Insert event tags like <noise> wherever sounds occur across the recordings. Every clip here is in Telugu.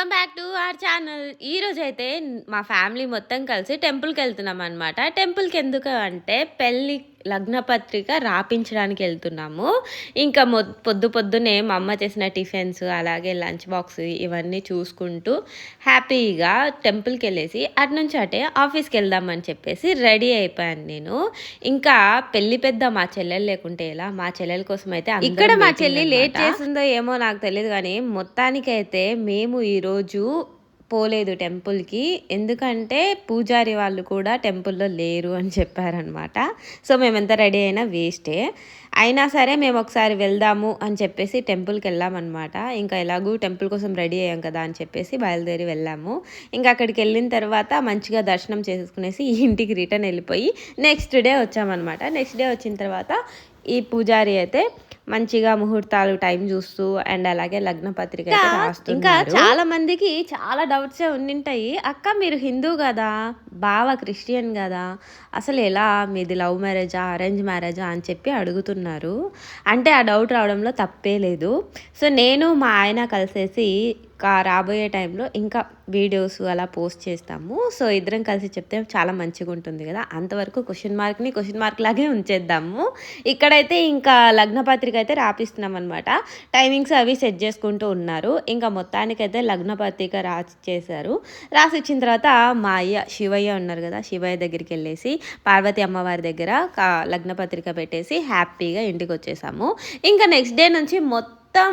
Welcome back to our channel. ఈరోజు అయితే మా ఫ్యామిలీ మొత్తం కలిసి టెంపుల్కి వెళ్తున్నాం అనమాట టెంపుల్కి ఎందుకు అంటే పెళ్ళి లగ్నపత్రిక రాపించడానికి వెళ్తున్నాము. ఇంకా మొ పొద్దు పొద్దునే మా అమ్మ చేసిన టిఫిన్స్ అలాగే లంచ్ బాక్స్ ఇవన్నీ చూసుకుంటూ హ్యాపీగా టెంపుల్కి వెళ్ళేసి అటు నుంచి అటే ఆఫీస్కి వెళ్దామని చెప్పేసి రెడీ అయిపోయాను నేను. ఇంకా పెళ్ళి పెద్ద మా చెల్లెలు లేకుంటే ఎలా? మా చెల్లెల కోసం అయితే ఇక్కడ మా చెల్లి లేట్ చేసిందో ఏమో నాకు తెలియదు కానీ మొత్తానికైతే మేము ఈరోజు పోలేదు టెంపుల్కి. ఎందుకంటే పూజారి వాళ్ళు కూడా టెంపుల్లో లేరు అని చెప్పారనమాట సో మేమెంత రెడీ అయినా వేస్టే. అయినా సరే మేము ఒకసారి వెళ్దాము అని చెప్పేసి టెంపుల్కి వెళ్ళామన్నమాట. ఇంకా ఎలాగూ టెంపుల్ కోసం రెడీ అయ్యాం కదా అని చెప్పేసి బయలుదేరి వెళ్ళాము. ఇంకా అక్కడికి వెళ్ళిన తర్వాత మంచిగా దర్శనం చేసుకునేసి ఇంటికి రిటర్న్ వెళ్ళిపోయి నెక్స్ట్ డే వచ్చామన్నమాట. నెక్స్ట్ డే వచ్చిన తర్వాత ఈ పూజారి అయితే మంచిగా ముహూర్తాలు టైం చూస్తూ అండ్ అలాగే లగ్న పత్రిక ఇంకా చాలా మందికి చాలా డౌట్సే ఉండింటాయి. అక్క మీరు హిందూ కదా? బావ క్రిస్టియన్ కదా? అసలు ఎలా మీది లవ్ మ్యారేజా అరేంజ్ మ్యారేజా అని చెప్పి అడుగుతున్నారు. అంటే ఆ డౌట్ రావడంలో తప్పే లేదు. సో నేను మా ఆయన కలిసేసి ఇంకా రాబోయే టైంలో ఇంకా వీడియోస్ అలా పోస్ట్ చేస్తాము. సో ఇద్దరం కలిసి చెప్తే చాలా మంచిగా ఉంటుంది కదా. అంతవరకు క్వశ్చన్ మార్క్ని క్వశ్చన్ మార్క్ లాగే ఉంచేద్దాము. ఇక్కడైతే ఇంకా లగ్న పత్రిక అయితే రాపిస్తున్నాం అనమాట టైమింగ్స్ అవి సెట్ చేసుకుంటూ ఉన్నారు. ఇంకా మొత్తానికైతే లగ్న పత్రిక రాసి చేశారు రాసి ఇచ్చిన తర్వాత మా అయ్య శివయ్య ఉన్నారు కదా శివయ్య దగ్గరికి వెళ్ళేసి పార్వతి అమ్మవారి దగ్గర లగ్న పత్రిక పెట్టేసి హ్యాపీగా ఇంటికి వచ్చేసాము. ఇంకా నెక్స్ట్ డే నుంచి మొత్తం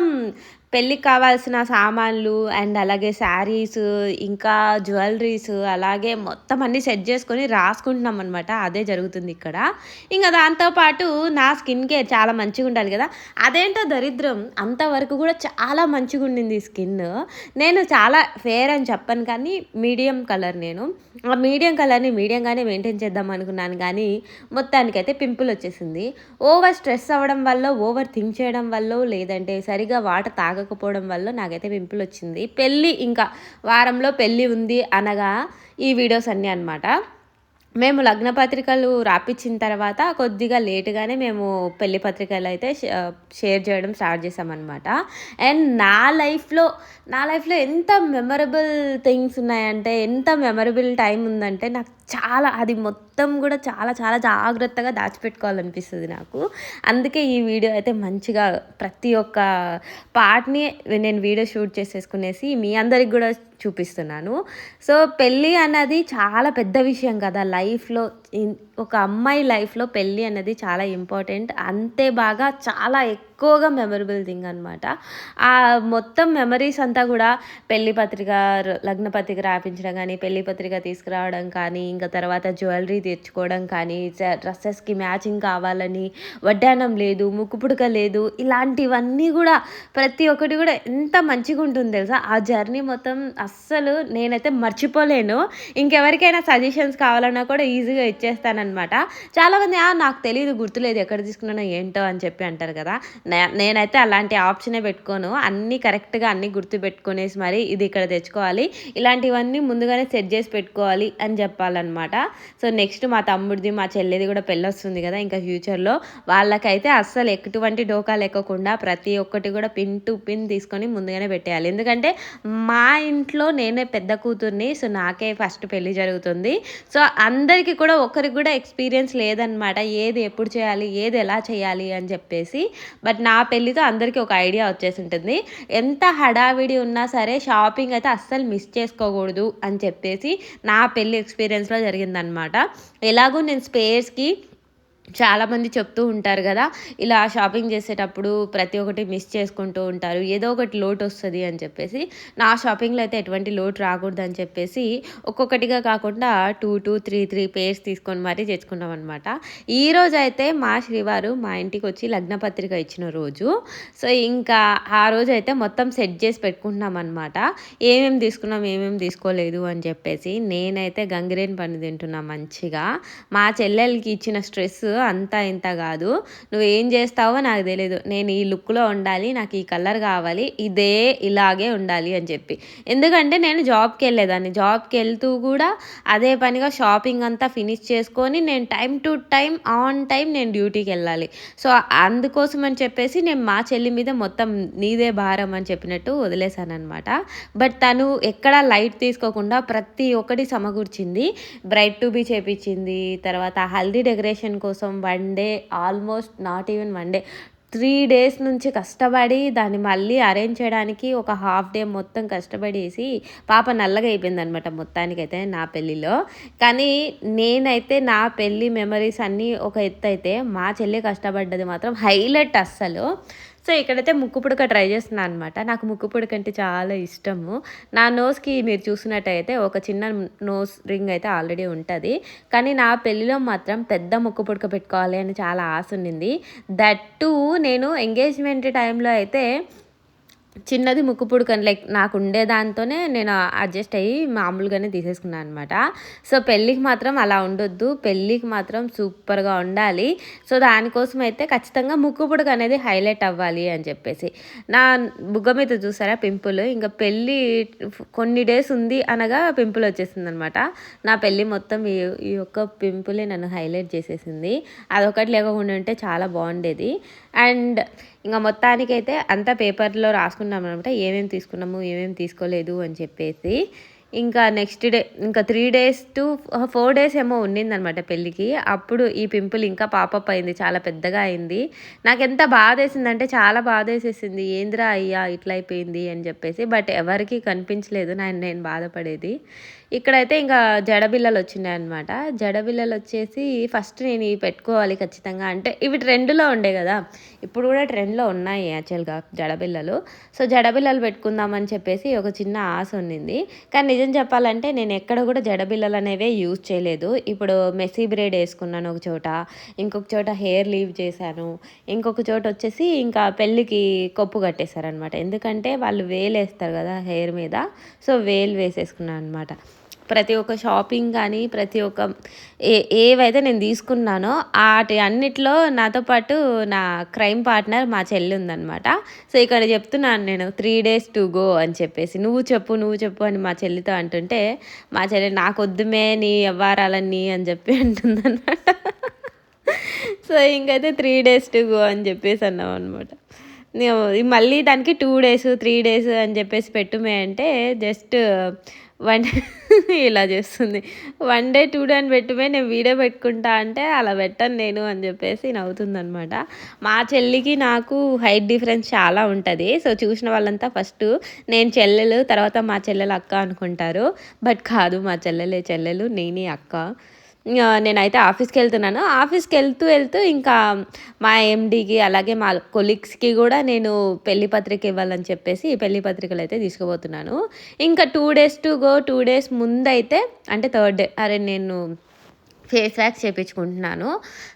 పెళ్ళికి కావాల్సిన సామాన్లు అండ్ అలాగే శారీస్ ఇంకా జ్యువెలరీస్ అలాగే మొత్తం అన్నీ సెట్ చేసుకొని రాసుకుంటున్నాం అనమాట అదే జరుగుతుంది ఇక్కడ. ఇంకా దాంతోపాటు నా స్కిన్ కేర్ చాలా మంచిగా ఉండాలి కదా. అదేంటో దరిద్రం. అంతవరకు కూడా చాలా మంచిగా ఉండింది స్కిన్. నేను చాలా ఫేర్ అని చెప్పాను కానీ మీడియం కలర్ నేను. ఆ మీడియం కలర్ని మీడియంగానే మెయింటైన్ చేద్దాం అనుకున్నాను కానీ మొత్తానికైతే పింపుల్ వచ్చేసింది. ఓవర్ స్ట్రెస్ అవ్వడం వల్ల ఓవర్ థింక్ చేయడం వల్ల లేదంటే సరిగా వాటర్ తాగ తాగకపోవడం వల్ల నాకైతే పింపుల్ వచ్చింది. పెళ్ళి ఇంకా వారంలో పెళ్ళి ఉంది అనగా ఈ వీడియోస్ అన్నీ అనమాట మేము లగ్న పత్రికలు రాపించిన తర్వాత కొద్దిగా లేటుగానే మేము పెళ్ళి పత్రికలు అయితే షేర్ చేయడం స్టార్ట్ చేసామన్నమాట అండ్ నా లైఫ్లో నా లైఫ్లో ఎంత మెమరబుల్ థింగ్స్ ఉన్నాయంటే ఎంత మెమరబుల్ టైం ఉందంటే నాకు చాలా అది మొత్తం కూడా చాలా చాలా జాగ్రత్తగా దాచిపెట్టుకోవాలనిపిస్తుంది నాకు. అందుకే ఈ వీడియో అయితే మంచిగా ప్రతి ఒక్క పార్ట్ని నేను వీడియో షూట్ చేసేసుకునేసి మీ అందరికి కూడా చూపిస్తున్నాను. సో పెళ్ళి అన్నది చాలా పెద్ద విషయం కదా. లైఫ్లో ఒక అమ్మాయి లైఫ్లో పెళ్ళి అనేది చాలా ఇంపార్టెంట్ అంతే బాగా చాలా ఎక్కువగా మెమరబుల్ థింగ్ అనమాట ఆ మొత్తం మెమరీస్ అంతా కూడా పెళ్ళి పత్రిక లగ్న పత్రిక రాపించడం కానీ పెళ్ళి పత్రిక తీసుకురావడం కానీ ఇంకా తర్వాత జ్యువెలరీ తెచ్చుకోవడం కానీ డ్రెస్సెస్కి మ్యాచింగ్ కావాలని వడ్డానం లేదు ముక్కు పుడక లేదు ఇలాంటివన్నీ కూడా ప్రతి ఒక్కటి కూడా ఎంత మంచిగా ఉంటుంది తెలుసా? ఆ జర్నీ మొత్తం అస్సలు నేనైతే మర్చిపోలేను. ఇంకెవరికైనా సజెషన్స్ కావాలన్నా కూడా ఈజీగా అనమాట చాలామంది నాకు తెలియదు గుర్తులేదు ఎక్కడ తీసుకున్నానో ఏంటో అని చెప్పి అంటారు కదా. నేనైతే అలాంటి ఆప్షనే పెట్టుకోను. అన్నీ కరెక్ట్గా అన్నీ గుర్తు పెట్టుకునేసి మరి ఇది ఇక్కడ తెచ్చుకోవాలి. ఇలాంటివన్నీ ముందుగానే సెట్ చేసి పెట్టుకోవాలి అని చెప్పాలన్నమాట. సో నెక్స్ట్ మా తమ్ముడిది మా చెల్లిది కూడా పెళ్ళి వస్తుంది కదా ఇంకా ఫ్యూచర్లో వాళ్ళకైతే అస్సలు ఎటువంటి డోకా లేకుండా ప్రతి ఒక్కటి కూడా పిన్ టు పిన్ తీసుకొని ముందుగానే పెట్టేయాలి. ఎందుకంటే మా ఇంట్లో నేనే పెద్ద కూతుర్ని సో నాకే ఫస్ట్ పెళ్ళి జరుగుతుంది. సో అందరికీ కూడా ఒకరికి కూడా ఎక్స్పీరియన్స్ లేదనమాట. ఏది ఎప్పుడు చేయాలి ఏది ఎలా చేయాలి అని చెప్పేసి. బట్ నా పెళ్ళితో అందరికీ ఒక ఐడియా వచ్చేసి ఉంటుంది ఎంత హడావిడి ఉన్నా సరే షాపింగ్ అయితే అస్సలు మిస్ చేసుకోకూడదు అని చెప్పేసి నా పెళ్ళి ఎక్స్పీరియన్స్లో జరిగిందనమాట. ఎలాగో నేను స్పేర్స్కి చాలామంది చెప్తూ ఉంటారు కదా ఇలా షాపింగ్ చేసేటప్పుడు ప్రతి ఒక్కటి మిస్ చేసుకుంటూ ఉంటారు ఏదో ఒకటి లోటు వస్తుంది అని చెప్పేసి. నా షాపింగ్లో అయితే ఎటువంటి లోటు రాకూడదు అని చెప్పేసి ఒక్కొక్కటిగా కాకుండా two two three three pairs తీసుకొని మరీ తెచ్చుకున్నాం అనమాట ఈరోజు అయితే మా శ్రీవారు మా ఇంటికి వచ్చి లగ్నపత్రిక ఇచ్చిన రోజు. సో ఇంకా ఆ రోజు అయితే మొత్తం సెట్ చేసి పెట్టుకుంటున్నాం అనమాట ఏమేమి తీసుకున్నాం ఏమేమి తీసుకోలేదు అని చెప్పేసి నేనైతే గంగిరేని పని తింటున్నా మంచిగా. మా చెల్లెలకి ఇచ్చిన స్ట్రెస్ అంత ఇంత కాదు. నువ్వు ఏం చేస్తావో నాకు తెలియదు నేను ఈ లుక్లో ఉండాలి నాకు ఈ కలర్ కావాలి ఇదే ఇలాగే ఉండాలి అని చెప్పి. ఎందుకంటే నేను జాబ్కి వెళ్ళేదాన్ని. జాబ్కి వెళ్తూ కూడా అదే పనిగా షాపింగ్ అంతా ఫినిష్ చేసుకొని నేను time to time on time నేను డ్యూటీకి వెళ్ళాలి. సో అందుకోసం అని చెప్పేసి నేను మా చెల్లి మీద మొత్తం నీదే భారం అని చెప్పినట్టు వదిలేశాను అనమాట బట్ తను ఎక్కడ లైట్ తీసుకోకుండా ప్రతి ఒక్కటి సమకూర్చింది. బ్రైట్ టు బీ చేపించింది. తర్వాత హల్దీ డెకరేషన్ కోసం one day almost not even one day three days నుంచి కష్టపడి దాన్ని మళ్ళీ అరేంజ్ చేయడానికి ఒక హాఫ్ డే మొత్తం కష్టపడేసి పాప నల్లగా అయిపోయింది అనమాట మొత్తానికైతే నా పెళ్ళిలో. కానీ నేనైతే నా పెళ్ళి మెమరీస్ అన్నీ ఒక ఎత్తు అయితే మా చెల్లి కష్టపడ్డది మాత్రం హైలైట్ అస్సలు. సో ఇక్కడైతే ముక్కు పుడక ట్రై చేస్తున్నాను అనమాట నాకు ముక్కు పుడక అంటే చాలా ఇష్టము. నా నోస్కి మీరు చూసినట్టయితే ఒక చిన్న నోస్ రింగ్ అయితే ఆల్రెడీ ఉంటుంది. కానీ నా పెళ్ళిలో మాత్రం పెద్ద ముక్కు పుడక పెట్టుకోవాలి అని చాలా ఆశ ఉండింది. దట్ టు నేను ఎంగేజ్మెంట్ టైంలో అయితే చిన్నది ముక్కు పుడకని లైక్ నాకు ఉండే దాంతోనే నేను అడ్జస్ట్ అయ్యి మామూలుగానే తీసేసుకున్నాను అనమాట సో పెళ్ళికి మాత్రం అలా ఉండొద్దు. పెళ్ళికి మాత్రం సూపర్గా ఉండాలి. సో దానికోసం అయితే ఖచ్చితంగా ముక్కు పుడక అనేది హైలైట్ అవ్వాలి అని చెప్పేసి. నా బుగ్గ మీద చూసారా పింపుల్? ఇంకా పెళ్ళి కొన్ని డేస్ ఉంది అనగా పింపుల్ వచ్చేసింది అనమాట నా పెళ్ళి మొత్తం ఈ ఈ యొక్క పింపులే నన్ను హైలైట్ చేసేసింది. అదొకటి లేకుండా ఉంటే చాలా బాగుండేది. అండ్ ఇంకా మొత్తానికైతే అంతా పేపర్లో రాసుకున్నాం అనమాట ఏమేమి తీసుకున్నాము ఏమేమి తీసుకోలేదు అని చెప్పేసి. ఇంకా నెక్స్ట్ డే ఇంకా three days to four days ఏమో ఉండిందనమాట పెళ్ళికి. అప్పుడు ఈ పింపుల్ ఇంకా పాపప్ అయింది చాలా పెద్దగా అయింది. నాకు ఎంత బాధ వేసిందంటే చాలా బాధ వేసేసింది ఏంద్రా అయ్యా ఇట్లా అయిపోయింది అని చెప్పేసి. బట్ ఎవరికి కనిపించలేదు నేను నేను బాధపడేది. ఇక్కడైతే ఇంకా జడబిల్లలు వచ్చినాయి అనమాట జడబిల్లలు వచ్చేసి ఫస్ట్ నేను ఇవి పెట్టుకోవాలి ఖచ్చితంగా. అంటే ఇవి ట్రెండ్లో ఉండే కదా. ఇప్పుడు కూడా ట్రెండ్లో ఉన్నాయి యాక్చువల్గా జడబిల్లలు సో జడబిల్లలు పెట్టుకుందామని చెప్పేసి ఒక చిన్న ఆశ ఉండింది కానీ నిజం చెప్పాలంటే నేను ఎక్కడ కూడా జడబిల్లలు అనేవే యూజ్ చేయలేదు. ఇప్పుడు మెస్సీ బ్రేడ్ వేసుకున్నాను ఒక చోట ఇంకొక చోట హెయిర్ లీవ్ చేశాను ఇంకొక చోట వచ్చేసి ఇంకా పెళ్ళికి కొప్పు కట్టేశారనమాట ఎందుకంటే వాళ్ళు వేలు వేస్తారు కదా హెయిర్ మీద సో వేలు వేసేసుకున్నాను అనమాట ప్రతి ఒక్క షాపింగ్ కానీ ప్రతి ఒక్క ఏ ఏవైతే నేను తీసుకున్నానో వాటి అన్నిట్లో నాతో పాటు నా క్రైమ్ పార్ట్నర్ మా చెల్లి ఉందనమాట సో ఇక్కడ చెప్తున్నాను నేను త్రీ డేస్ టు గో అని చెప్పేసి. నువ్వు చెప్పు నువ్వు చెప్పు అని మా చెల్లితో అంటుంటే మా చెల్లి నాకు వద్దుమే నీ వ్యవహారాలన్నీ అని చెప్పి అంటుందన్నమాట. సో ఇంకైతే త్రీ డేస్ టు గో అని చెప్పేసి అన్నాం అనమాట మళ్ళీ దానికి టూ డేస్ త్రీ డేస్ అని చెప్పేసి పెట్టుమే అంటే జస్ట్ వన్ <laughs> ఇలా చేస్తుంది. వన్ డే టూ డే అని పెట్టుమే నేను వీడియో పెట్టుకుంటా అంటే అలా పెట్టను నేను అని చెప్పేసి నవ్వుతుందనమాట మా చెల్లికి నాకు హైట్ డిఫరెన్స్ చాలా ఉంటుంది. సో చూసిన వాళ్ళంతా ఫస్ట్ నేను చెల్లెలు తర్వాత మా చెల్లెలు అక్క అనుకుంటారు. బట్ కాదు మా చెల్లెలే చెల్లెలు నేనే అక్క. నేనైతే ఆఫీస్కి వెళ్తున్నాను. ఆఫీస్కి వెళ్తూ వెళ్తూ ఇంకా మా ఎండీకి అలాగే మా కొలీగ్స్కి కూడా నేను పెళ్ళి పత్రిక ఇవ్వాలని చెప్పేసి పెళ్ళి పత్రికలు అయితే తీసుకుపోతున్నాను. ఇంకా two days to go two days ముందైతే అంటే థర్డ్ డే అరే నేను ఫేస్ వ్యాక్స్ చేయించుకుంటున్నాను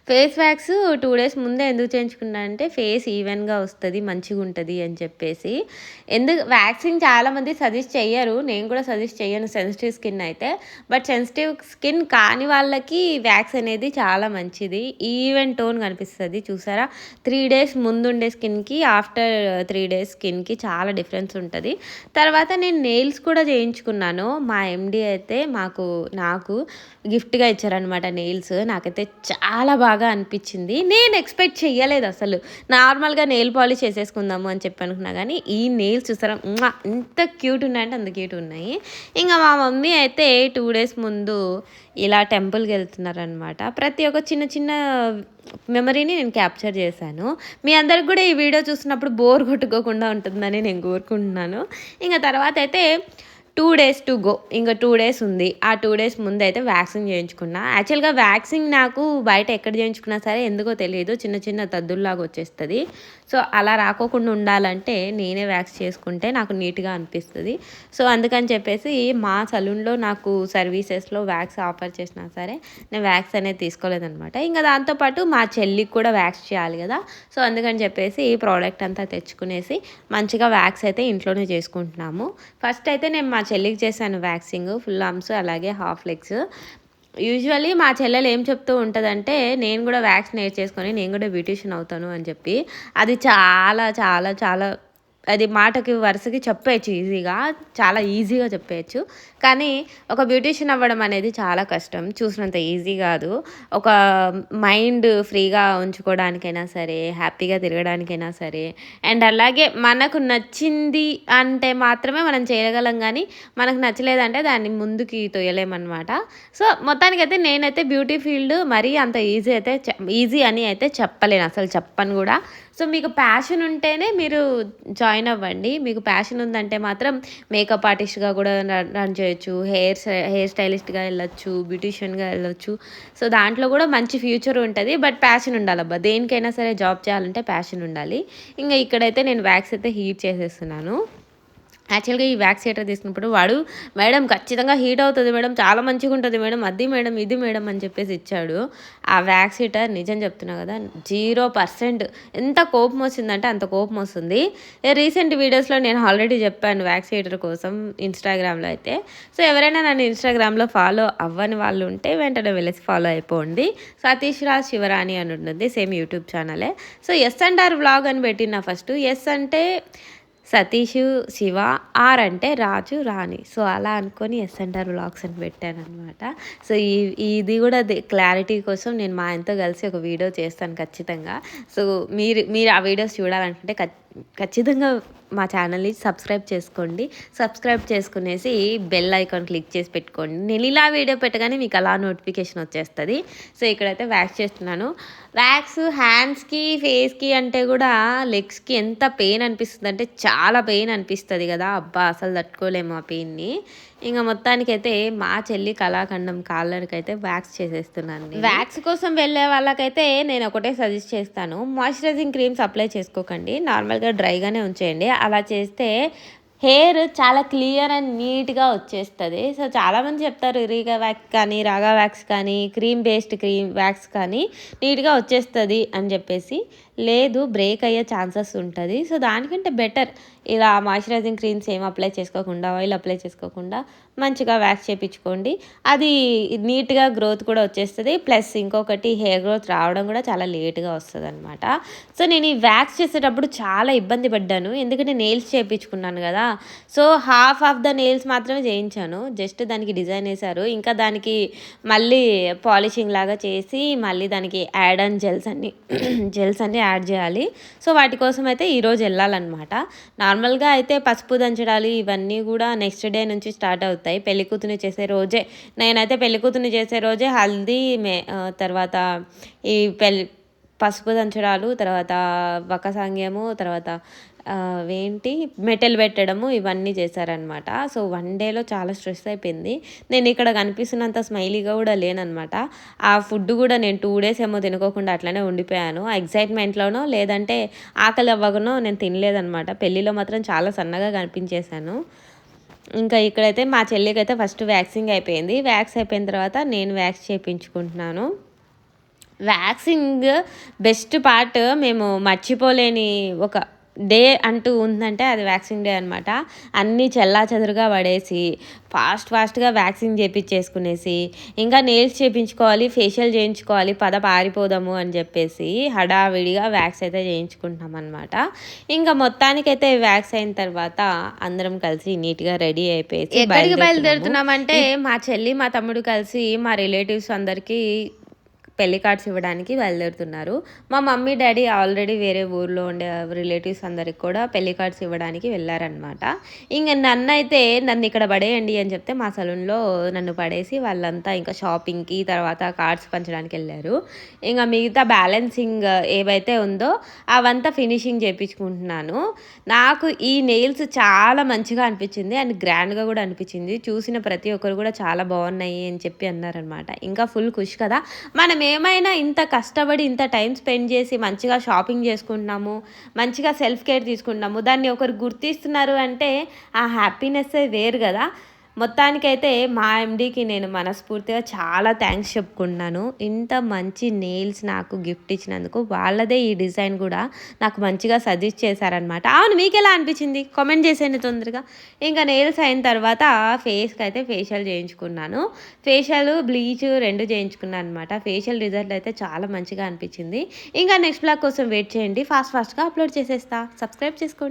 ఫేస్ వ్యాక్స్ టూ డేస్ ముందే ఎందుకు చేయించుకున్నాను అంటే ఫేస్ ఈవెన్గా వస్తుంది మంచిగా ఉంటుంది అని చెప్పేసి. ఎందుకు వ్యాక్సింగ్ చాలామంది సజెస్ట్ చెయ్యరు. నేను కూడా సజెస్ట్ చెయ్యను సెన్సిటివ్ స్కిన్ అయితే. బట్ సెన్సిటివ్ స్కిన్ కాని వాళ్ళకి వ్యాక్స్ అనేది చాలా మంచిది. ఈవెన్ టోన్ కనిపిస్తుంది చూసారా? త్రీ డేస్ ముందుండే స్కిన్కి ఆఫ్టర్ త్రీ డేస్ స్కిన్కి చాలా డిఫరెన్స్ ఉంటుంది. తర్వాత నేను నెయిల్స్ కూడా చేయించుకున్నాను. మా ఎండి అయితే మాకు నాకు గిఫ్ట్గా ఇచ్చారనమాట నెయిల్స్ నాకైతే చాలా బాగా అనిపించింది. నేను ఎక్స్పెక్ట్ చేయలేదు అసలు. నార్మల్గా నెయిల్ పాలిష్ చేసేసుకుందాము అని చెప్పి అనుకున్నా కానీ ఈ నెయిల్స్ చూసారా? ఎంత క్యూట్ ఉన్నాయంటే అంత క్యూట్ ఉన్నాయి. ఇంకా మా మమ్మీ అయితే టూ డేస్ ముందు ఇలా టెంపుల్కి వెళ్తున్నారనమాట ప్రతి ఒక్క చిన్న చిన్న మెమరీని నేను క్యాప్చర్ చేశాను. మీ అందరికి కూడా ఈ వీడియో చూసినప్పుడు బోర్ కొట్టుకోకుండా ఉంటుందని నేను కోరుకుంటున్నాను. ఇంకా తర్వాత అయితే టూ డేస్ టు గో ఇంకా టూ డేస్ ఉంది. ఆ టూ డేస్ ముందు అయితే వ్యాక్సిన్ చేయించుకున్నా. యాక్చువల్గా వ్యాక్సిన్ నాకు బయట ఎక్కడ చేయించుకున్నా సరే ఎందుకో తెలియదు. చిన్న చిన్న తద్దుల్లాగా వచ్చేస్తుంది. సో అలా రాకోకుండా ఉండాలంటే నేనే వ్యాక్స్ చేసుకుంటే నాకు నీట్గా అనిపిస్తుంది. సో అందుకని చెప్పేసి మా సలూన్లో నాకు సర్వీసెస్లో వ్యాక్స్ ఆఫర్ చేసినా సరే నేను వ్యాక్స్ అనేది తీసుకోలేదనమాట ఇంకా దాంతోపాటు మా చెల్లికి కూడా వ్యాక్స్ చేయాలి కదా. సో అందుకని చెప్పేసి ఈ ప్రోడక్ట్ అంతా తెచ్చుకునేసి మంచిగా వ్యాక్స్ అయితే ఇంట్లోనే చేసుకుంటున్నాము. ఫస్ట్ అయితే నేను మా చెల్లికి చేశాను వ్యాక్సింగ్ ఫుల్ ఆర్మ్స్ అలాగే హాఫ్ లెగ్స్ యూజువల్లీ మా చెల్లెలు ఏం చెప్తూ ఉంటుందంటే నేను కూడా వ్యాక్సినేట్ చేసుకొని నేను కూడా బ్యూటీషియన్ అవుతాను అని చెప్పి. అది చాలా చాలా చాలా అది మాటకి వరుసకి చెప్పేయచ్చు ఈజీగా చాలా ఈజీగా చెప్పేయచ్చు. కానీ ఒక బ్యూటీషియన్ అవ్వడం అనేది చాలా కష్టం. చూసినంత ఈజీ కాదు. ఒక మైండ్ ఫ్రీగా ఉంచుకోవడానికైనా సరే హ్యాపీగా తిరగడానికైనా సరే అండ్ అలాగే మనకు నచ్చింది అంటే మాత్రమే మనం చేయగలం కానీ మనకు నచ్చలేదంటే దాన్ని ముందుకి తొయ్యలేమన్నమాట. సో మొత్తానికైతే నేనైతే బ్యూటీ ఫీల్డ్ మరీ అంత ఈజీ అయితే ఈజీ అని అయితే చెప్పలేను. అసలు చెప్పను కూడా. సో మీకు ప్యాషన్ ఉంటేనే మీరు జాయిన్ అవ్వండి. మీకు ప్యాషన్ ఉందంటే మాత్రం మేకప్ ఆర్టిస్ట్గా కూడా రన్ చేయొచ్చు. హెయిర్ హెయిర్ స్టైలిస్ట్గా వెళ్ళొచ్చు బ్యూటీషియన్గా వెళ్ళొచ్చు. సో దాంట్లో కూడా మంచి ఫ్యూచర్ ఉంటుంది. బట్ ప్యాషన్ ఉండాలబ్బా. దేనికైనా సరే జాబ్ చేయాలంటే ప్యాషన్ ఉండాలి. ఇంకా ఇక్కడైతే నేను వ్యాక్స్ అయితే హీట్ చేసేస్తున్నాను. యాక్చువల్గా ఈ వ్యాక్స్ హీటర్ తీసుకున్నప్పుడు వాడు మేడం ఖచ్చితంగా హీట్ అవుతుంది మేడం చాలా మంచిగా ఉంటుంది మేడం అది మేడం ఇది మేడం అని చెప్పేసి ఇచ్చాడు. ఆ వ్యాక్స్ హీటర్ నిజం చెప్తున్నా కదా జీరో పర్సెంట్ ఎంత కోపం వచ్చిందంటే అంత కోపం వస్తుంది. రీసెంట్ వీడియోస్లో నేను ఆల్రెడీ చెప్పాను వ్యాక్స్ హీటర్ కోసం ఇన్స్టాగ్రామ్లో అయితే. సో ఎవరైనా నన్ను ఇన్స్టాగ్రామ్లో ఫాలో అవ్వని వాళ్ళు ఉంటే వెంటనే వెళ్ళేసి ఫాలో అయిపోండి. సతీష్ రాజ్ శివరాణి అని ఉంటుంది same YouTube ఛానలే. So S and R vlog అని పెట్టిన ఫస్ట్. ఎస్ అంటే సతీష్ శివ ఆర్ అంటే రాజు రాణి. సో అలా అనుకొని ఎస్ ఎస్ఎన్ఆర్ వ్లాగ్స్ అని పెట్టాను అనమాట సో ఈ ఇది కూడా క్లారిటీ కోసం నేను మా ఆయనతో కలిసి ఒక వీడియో చేస్తాను ఖచ్చితంగా. సో మీరు మీరు ఆ వీడియోస్ చూడాలనుకుంటే ఖచ్చితంగా మా ఛానల్ని సబ్స్క్రైబ్ చేసుకోండి. సబ్స్క్రైబ్ చేసుకునేసి బెల్ ఐకాన్ క్లిక్ చేసి పెట్టుకోండి. నేను ఇలా వీడియో పెట్టగానే మీకు అలా నోటిఫికేషన్ వచ్చేస్తుంది. సో ఇక్కడైతే వ్యాక్స్ చేస్తున్నాను. వ్యాక్స్ హ్యాండ్స్కి ఫేస్కి అంటే కూడా లెగ్స్కి ఎంత పెయిన్ అనిపిస్తుంది అంటే చాలా పెయిన్ అనిపిస్తుంది కదా. అబ్బా అసలు తట్టుకోలేము ఆ పెయిన్ని. ఇంకా మొత్తానికైతే మా చెల్లి కళాఖండం కాళ్ళకైతే అయితే వ్యాక్స్ చేసేస్తున్నాను వ్యాక్స్ కోసం వెళ్ళే వాళ్ళకైతే నేను ఒకటే సజెస్ట్ చేస్తాను. మాయిశ్చరైజింగ్ క్రీమ్స్ అప్లై చేసుకోకండి. నార్మల్గా డ్రైగానే ఉంచేయండి. అలా చేస్తే హెయిర్ చాలా క్లియర్ అండ్ నీట్గా వచ్చేస్తుంది. సో చాలామంది చెప్తారు రీగా వ్యాక్స్ కానీ రాగా వ్యాక్స్ కానీ క్రీమ్ బేస్డ్ క్రీమ్ వ్యాక్స్ కానీ నీట్గా వచ్చేస్తుంది అని చెప్పేసి. లేదు బ్రేక్ అయ్యే ఛాన్సెస్ ఉంటుంది. సో దానికంటే బెటర్ ఇలా మాయిశ్చరైజింగ్ క్రీమ్స్ ఏం అప్లై చేసుకోకుండా ఆయిల్ అప్లై చేసుకోకుండా మంచిగా వ్యాక్స్ చేయించుకోండి అది నీట్గా గ్రోత్ కూడా వచ్చేస్తుంది. ప్లస్ ఇంకొకటి హెయిర్ గ్రోత్ రావడం కూడా చాలా లేట్గా వస్తుంది అనమాట సో నేను ఈ వ్యాక్స్ చేసేటప్పుడు చాలా ఇబ్బంది పడ్డాను. ఎందుకంటే నెయిల్స్ చేయించుకున్నాను కదా. So half of the nails మాత్రమే చేయించాను. జస్ట్ దానికి డిజైన్ వేశారు. ఇంకా దానికి మళ్ళీ పాలిషింగ్ లాగా చేసి మళ్ళీ దానికి యాడ్ అండ్ జెల్స్ అన్ని <clears throat> జెల్స్ అన్ని యాడ్ చేయాలి. సో వాటి కోసం అయితే ఈరోజు వెళ్ళాలన్నమాట. నార్మల్గా అయితే పసుపు దంచడాలు ఇవన్నీ కూడా నెక్స్ట్ డే నుంచి స్టార్ట్ అవుతాయి. పెళ్ళి కూతుని చేసే రోజే నేనైతే పెళ్ళి కూతుని చేసే రోజే హల్దీ మే తర్వాత ఈ పెళ్ళి పసుపు దంచడాలు తర్వాత వకసాంగ్యము తర్వాత ఏంటి మెటల్ పెట్టడము ఇవన్నీ చేశారనమాట సో వన్ డేలో చాలా స్ట్రెస్ అయిపోయింది. నేను ఇక్కడ కనిపిస్తున్నంత స్మైలీగా కూడా లేననమాట ఆ ఫుడ్ కూడా నేను టూ డేస్ ఏమో తినుకోకుండా అట్లనే ఉండిపోయాను. ఎగ్జైట్మెంట్లోనో లేదంటే ఆకలి అవ్వకనో నేను తినలేదనమాట పెళ్ళిలో మాత్రం చాలా సన్నగా కనిపించేశాను. ఇంకా ఇక్కడైతే మా చెల్లికి అయితే ఫస్ట్ వ్యాక్సింగ్ అయిపోయింది. వ్యాక్స్ అయిపోయిన తర్వాత నేను వ్యాక్స్ చేయించుకుంటున్నాను. వ్యాక్సింగ్ బెస్ట్ పార్ట్ మేము మర్చిపోలేని ఒక డే అంటూ ఉందంటే అది వ్యాక్సిన్ డే అనమాట అన్నీ చెల్లా చెదురుగా పడేసి ఫాస్ట్ ఫాస్ట్గా వ్యాక్సిన్ చేపించేసుకునేసి ఇంకా నెయిల్స్ చేయించుకోవాలి ఫేషియల్ చేయించుకోవాలి పద పారిపోదాము అని చెప్పేసి హడావిడిగా వ్యాక్స్ అయితే చేయించుకుంటున్నాం అనమాట ఇంకా మొత్తానికైతే వ్యాక్స్ అయిన తర్వాత అందరం కలిసి నీట్గా రెడీ అయిపోయి బయలుదేరుతున్నామంటే మా చెల్లి మా తమ్ముడు కలిసి మా రిలేటివ్స్ అందరికీ పెళ్ళి కార్డ్స్ ఇవ్వడానికి బయలుదేరుతున్నారు. మా మమ్మీ డాడీ ఆల్రెడీ వేరే ఊర్లో ఉండే రిలేటివ్స్ అందరికి కూడా పెళ్ళి కార్డ్స్ ఇవ్వడానికి వెళ్ళారనమాట ఇంకా నన్ను అయితే నన్ను ఇక్కడ పడేయండి అని చెప్తే మా సలూన్లో నన్ను పడేసి వాళ్ళంతా ఇంకా షాపింగ్కి తర్వాత కార్డ్స్ పంచడానికి వెళ్ళారు. ఇంకా మిగతా బ్యాలెన్సింగ్ ఏవైతే ఉందో అవంతా ఫినిషింగ్ చేయించుకుంటున్నాను నాకు ఈ నెయిల్స్ చాలా మంచిగా అనిపించింది. అండ్ గ్రాండ్గా కూడా అనిపించింది. చూసిన ప్రతి ఒక్కరు కూడా చాలా బాగున్నాయి అని చెప్పి అన్నారనమాట ఇంకా ఫుల్ ఖుషి కదా. మనం ఏమైనా ఇంత కష్టపడి ఇంత టైం స్పెండ్ చేసి మంచిగా షాపింగ్ చేసుకుంటున్నాము మంచిగా సెల్ఫ్ కేర్ తీసుకుంటున్నాము దాన్ని ఒకరు గుర్తిస్తున్నారు అంటే ఆ హ్యాపీనెస్ వేరు కదా. మొత్తానికైతే మా ఎండీకి నేను మనస్ఫూర్తిగా చాలా థ్యాంక్స్ చెప్పుకుంటున్నాను. ఇంత మంచి నెయిల్స్ నాకు గిఫ్ట్ ఇచ్చినందుకు వాళ్ళదే ఈ డిజైన్ కూడా నాకు మంచిగా సజెస్ట్ చేశారనమాట అవును మీకు ఎలా అనిపించింది? కామెంట్ చేసేయండి తొందరగా. ఇంకా నెయిల్స్ అయిన తర్వాత ఫేస్కి అయితే ఫేషియల్ చేయించుకున్నాను. ఫేషియల్ బ్లీచ్ రెండు చేయించుకున్నాను అనమాట ఫేషియల్ రిజల్ట్ అయితే చాలా మంచిగా అనిపించింది. ఇంకా నెక్స్ట్ బ్లాగ్ కోసం వెయిట్ చేయండి. ఫాస్ట్ ఫాస్ట్గా అప్లోడ్ చేసేస్తా. సబ్స్క్రైబ్ చేసుకోండి.